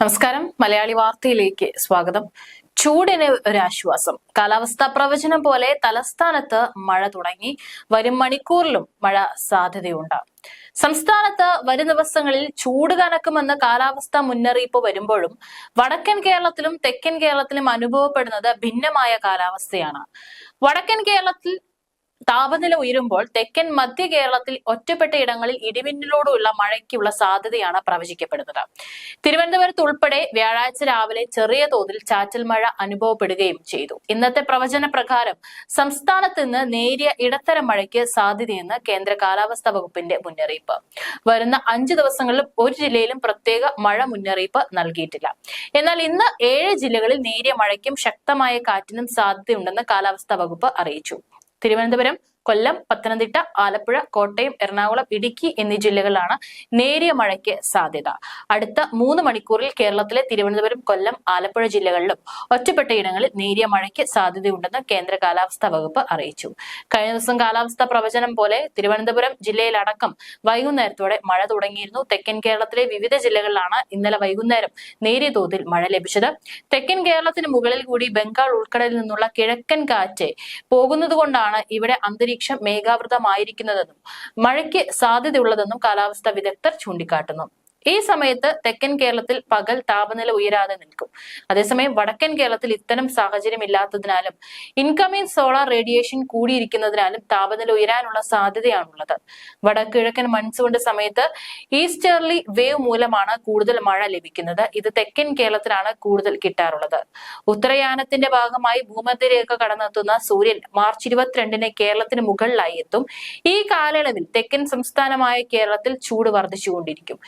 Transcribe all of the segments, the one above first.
നമസ്കാരം. മലയാളി വാർത്തയിലേക്ക് സ്വാഗതം. ചൂടിന് ഒരാശ്വാസം കാലാവസ്ഥാ പ്രവചനം പോലെ തലസ്ഥാനത്ത് മഴ തുടങ്ങി. വരും മണിക്കൂറിലും മഴ സാധ്യതയുണ്ട്. സംസ്ഥാനത്ത് വരും ദിവസങ്ങളിൽ ചൂട് കനക്കുമെന്ന് കാലാവസ്ഥാ മുന്നറിയിപ്പ് വരുമ്പോഴും വടക്കൻ കേരളത്തിലും തെക്കൻ കേരളത്തിലും അനുഭവപ്പെടുന്നത് ഭിന്നമായ കാലാവസ്ഥയാണ്. വടക്കൻ കേരളത്തിൽ താപനില ഉയരുമ്പോൾ തെക്കൻ മധ്യ കേരളത്തിൽ ഒറ്റപ്പെട്ട ഇടങ്ങളിൽ ഇടിമിന്നലോടുള്ള മഴയ്ക്കുള്ള സാധ്യതയാണ് പ്രവചിക്കപ്പെടുന്നത്. തിരുവനന്തപുരത്ത് ഉൾപ്പെടെ വ്യാഴാഴ്ച രാവിലെ ചെറിയ തോതിൽ ചാറ്റൽ മഴ അനുഭവപ്പെടുകയും ചെയ്തു. ഇന്നത്തെ പ്രവചന പ്രകാരം സംസ്ഥാനത്ത് നിന്ന് നേരിയ ഇടത്തരം മഴയ്ക്ക് സാധ്യതയെന്ന് കേന്ദ്ര കാലാവസ്ഥാ വകുപ്പിന്റെ മുന്നറിയിപ്പ്. വരുന്ന അഞ്ചു ദിവസങ്ങളിലും ഒരു ജില്ലയിലും പ്രത്യേക മഴ മുന്നറിയിപ്പ് നൽകിയിട്ടില്ല. എന്നാൽ ഇന്ന് ഏഴ് ജില്ലകളിൽ നേരിയ മഴയ്ക്കും ശക്തമായ കാറ്റിനും സാധ്യതയുണ്ടെന്ന് കാലാവസ്ഥാ വകുപ്പ് അറിയിച്ചു. തിരുവനന്തപുരം കൊല്ലം പത്തനംതിട്ട ആലപ്പുഴ കോട്ടയം എറണാകുളം ഇടുക്കി എന്നീ ജില്ലകളിലാണ് നേരിയ മഴയ്ക്ക് സാധ്യത. അടുത്ത മൂന്ന് മണിക്കൂറിൽ കേരളത്തിലെ തിരുവനന്തപുരം കൊല്ലം ആലപ്പുഴ ജില്ലകളിലും ഒറ്റപ്പെട്ടയിടങ്ങളിൽ നേരിയ മഴയ്ക്ക് സാധ്യതയുണ്ടെന്ന് കേന്ദ്ര കാലാവസ്ഥാ വകുപ്പ് അറിയിച്ചു. കഴിഞ്ഞ ദിവസം കാലാവസ്ഥാ പ്രവചനം പോലെ തിരുവനന്തപുരം ജില്ലയിലടക്കം വൈകുന്നേരത്തോടെ മഴ തുടങ്ങിയിരുന്നു. തെക്കൻ കേരളത്തിലെ വിവിധ ജില്ലകളിലാണ് ഇന്നലെ വൈകുന്നേരം നേരിയ തോതിൽ മഴ ലഭിച്ചത്. തെക്കൻ കേരളത്തിന് മുകളിൽ കൂടി ബംഗാൾ ഉൾക്കടലിൽ നിന്നുള്ള കിഴക്കൻ കാറ്റ് പോകുന്നതുകൊണ്ടാണ് ഇവിടെ അന്തരീക്ഷം മേഘാവൃതമായിരിക്കുന്നതെന്നും മഴയ്ക്ക് സാധ്യതയുള്ളതെന്നും കാലാവസ്ഥാ വിദഗ്ധർ ചൂണ്ടിക്കാട്ടുന്നു. ഈ സമയത്ത് തെക്കൻ കേരളത്തിൽ പകൽ താപനില ഉയരാതെ നിൽക്കും. അതേസമയം വടക്കൻ കേരളത്തിൽ ഇത്തരം സാഹചര്യം ഇല്ലാത്തതിനാലും ഇൻകമിംഗ് സോളാർ റേഡിയേഷൻ കൂടിയിരിക്കുന്നതിനാലും താപനില ഉയരാനുള്ള സാധ്യതയാണുള്ളത്. വടക്കിഴക്കൻ മൺസൂണിന്റെ സമയത്ത് ഈസ്റ്റേർലി വേവ് മൂലമാണ് കൂടുതൽ മഴ ലഭിക്കുന്നത്. ഇത് തെക്കൻ കേരളത്തിലാണ് കൂടുതൽ കിട്ടാറുള്ളത്. ഉത്തരയാനത്തിന്റെ ഭാഗമായി ഭൂമധ്യരേഖ കടന്നെത്തുന്ന സൂര്യൻ മാർച്ച് ഇരുപത്തിരണ്ടിന് കേരളത്തിന് മുകളിലായി എത്തും. ഈ കാലയളവിൽ തെക്കൻ സംസ്ഥാനമായ കേരളത്തിൽ ചൂട് വർദ്ധിച്ചുകൊണ്ടിരിക്കും.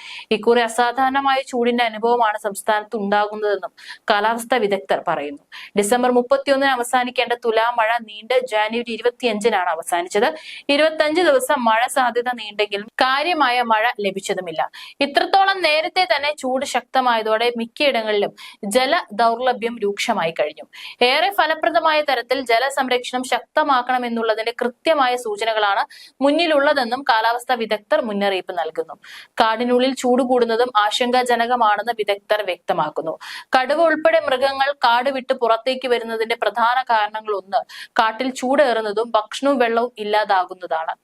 ഇക്കുറി അസാധാരണമായ ചൂടിന്റെ അനുഭവമാണ് സംസ്ഥാനത്ത് ഉണ്ടാകുന്നതെന്നും കാലാവസ്ഥാ വിദഗ്ധർ പറയുന്നു. ഡിസംബർ മുപ്പത്തിയൊന്നിന് അവസാനിക്കേണ്ട തുലാമഴ നീണ്ട് ജാനുവരി ഇരുപത്തിയഞ്ചിനാണ് അവസാനിച്ചത്. ഇരുപത്തിയഞ്ച് ദിവസം മഴ സാധ്യത നീണ്ടെങ്കിലും കാര്യമായ മഴ ലഭിച്ചതുമില്ല. ഇത്രത്തോളം നേരത്തെ തന്നെ ചൂട് ശക്തമായതോടെ മിക്കയിടങ്ങളിലും ജല ദൗർലഭ്യം രൂക്ഷമായി കഴിഞ്ഞു. ഏറെ ഫലപ്രദമായ തരത്തിൽ ജലസംരക്ഷണം ശക്തമാക്കണമെന്നുള്ളതിന്റെ കൃത്യമായ സൂചനകളാണ് മുന്നിലുള്ളതെന്നും കാലാവസ്ഥാ വിദഗ്ധർ മുന്നറിയിപ്പ് നൽകുന്നു. കാടിനുള്ളിൽ ചൂട് കൂടുന്നതും ആശങ്കാജനകമാണെന്ന് വിദഗ്ധർ വ്യക്തമാക്കുന്നു. കടുവ ഉൾപ്പെടെ മൃഗങ്ങൾ കാട് വിട്ട് പുറത്തേക്ക് വരുന്നതിന്റെ പ്രധാന കാരണങ്ങൾ ഒന്ന് കാട്ടിൽ ചൂടേറുന്നതും ഭക്ഷണവും വെള്ളവും ഇല്ലാതാകുന്നതാണ്.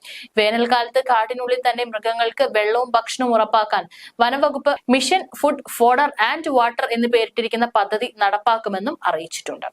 വേനൽക്കാലത്ത് കാട്ടിനുള്ളിൽ തന്നെ മൃഗങ്ങൾക്ക് വെള്ളവും ഭക്ഷണവും ഉറപ്പാക്കാൻ വനംവകുപ്പ് mission food fodder and water എന്ന് പേരിട്ടിരിക്കുന്ന പദ്ധതി നടപ്പാക്കുമെന്നും അറിയിച്ചിട്ടുണ്ട്.